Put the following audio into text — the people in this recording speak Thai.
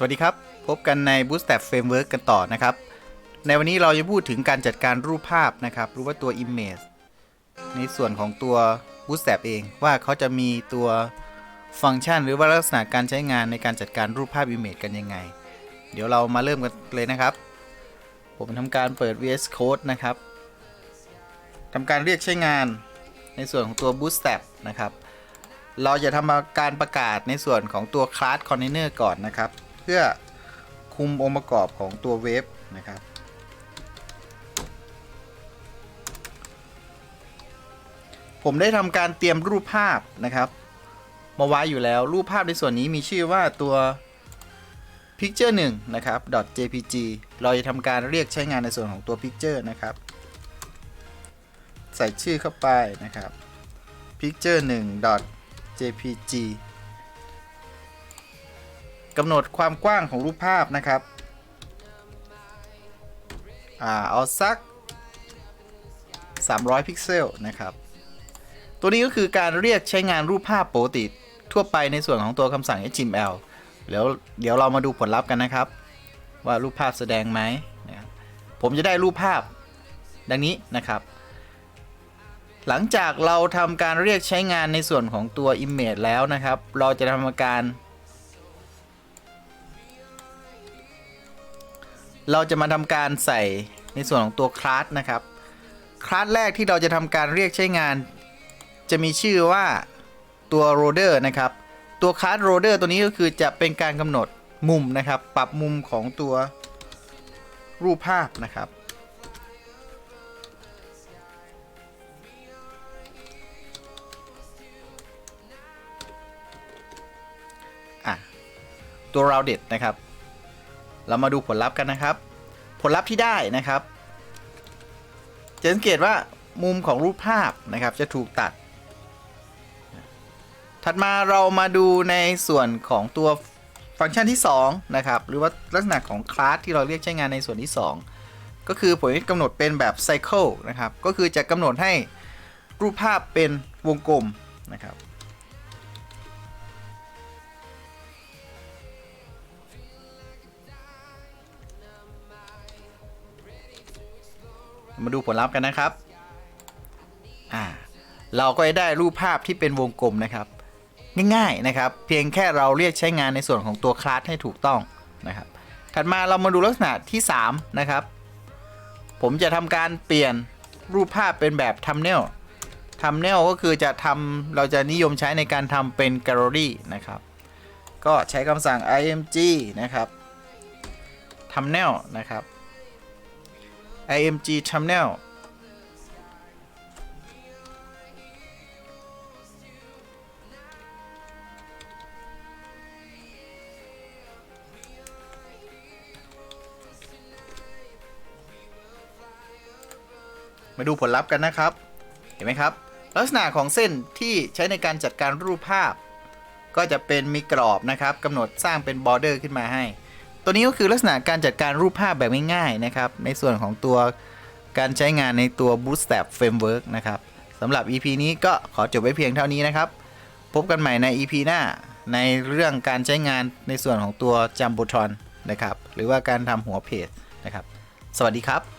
สวัสดีครับ พบกันใน Bootstrap Framework กันต่อนะครับ ในวันนี้เราจะพูดถึงการจัดการรูปภาพนะครับหรือว่าตัว Image ในส่วนของตัว Bootstrap เองว่าเขาจะมีตัวฟังก์ชัน หรือว่าลักษณะการใช้งานในการจัดการรูปภาพ Image กันยังไง เดี๋ยวเรามาเริ่มกันเลยนะครับ ผมทำการเปิด VS Code นะครับทำการเรียกใช้งานในส่วนของตัว Bootstrap นะครับเราจะทำการประกาศในส่วนของตัว class container ก่อนนะครับ พื่อคุมองค์ประกอบของตัวเว็บนะครับ ผมได้ทำการเตรียมรูปภาพนะครับ มาไว้อยู่แล้วรูปภาพในส่วนนี้มีชื่อว่าตัว picture 1นะครับ .jpg เราจะทำการเรียกใช้งานในส่วนของตัว picture นะครับ ใส่ชื่อเข้าไปนะครับ picture 1 jpg กำหนดความกว้างของรูปภาพนะครับอ่าเอาสัก 300 พิกเซลนะครับ ตัวนี้ก็คือการเรียกใช้งานรูปภาพปกติทั่วไปในส่วนของตัวคำสั่ง HTML แล้วเดี๋ยวเรามาดูผลลัพธ์กันนะครับ ว่ารูปภาพแสดงไหมนะครับผมจะได้รูปภาพดังนี้นะครับ หลังจากเราทำการเรียกใช้งานในส่วนของตัว Image แล้วนะครับ เราจะทำการ เราจะมาทำการใส่ในส่วนของตัวคลาสนะครับ คลาสแรกที่เราจะทำการเรียกใช้งาน จะมีชื่อว่าตัว roller นะครับ ตัวคลาส roller ตัวนี้ก็คือจะเป็นการกำหนดมุมนะครับ ปรับมุมของตัวรูปภาพนะครับ ตัว rounded นะครับ เรามาดูผลลัพธ์กันนะครับ ผลลัพธ์ที่ได้นะครับ จะสังเกตว่ามุมของรูปภาพนะครับจะถูกตัด ถัดมาเรามาดูในส่วนของตัวฟังก์ชันที่2นะครับหรือว่าลักษณะของคลาสที่เราเรียกใช้งานในส่วนที่ 2 ก็คือผมกำหนดเป็นแบบไซเคิลนะครับก็คือจะกำหนดให้รูปภาพเป็นวงกลมนะครับ มาดูผลลัพธ์กันนะครับ อ่า เราก็จะได้รูปภาพที่เป็นวงกลมนะครับ ง่ายๆนะครับ เพียงแค่เราเรียกใช้งานในส่วนของตัวคลาสให้ถูกต้องนะครับ ถัดมาเรามาดูลักษณะที่ 3 นะครับ ผมจะทำการเปลี่ยนรูปภาพเป็นแบบทัมเนลทัมเนลก็คือจะทำเราจะนิยมใช้ในการทำเป็นแกลเลอรี่นะครับ ก็ใช้คำสั่ง img นะครับทัมเนลนะครับ img thumbnail มาดูผลลัพธ์กันนะครับ เห็นไหมครับ ลักษณะของเส้นที่ใช้ในการจัดการรูปภาพ ก็จะเป็นมีกรอบนะครับกำหนดสร้างเป็นบอร์เดอร์ขึ้นมาให้ ตัวนี้ก็คือลักษณะการจัดการรูปภาพแบบง่ายๆนะครับ ในส่วนของตัวการใช้งานในตัว Bootstrap Framework นะครับสำหรับ EP นี้ก็ขอจบไว้เพียงเท่านี้นะครับ พบกันใหม่ใน EP หน้าในเรื่องการใช้งานในส่วนของตัว Jumbotron นะครับ หรือว่าการทำหัวเพจนะครับ สวัสดีครับ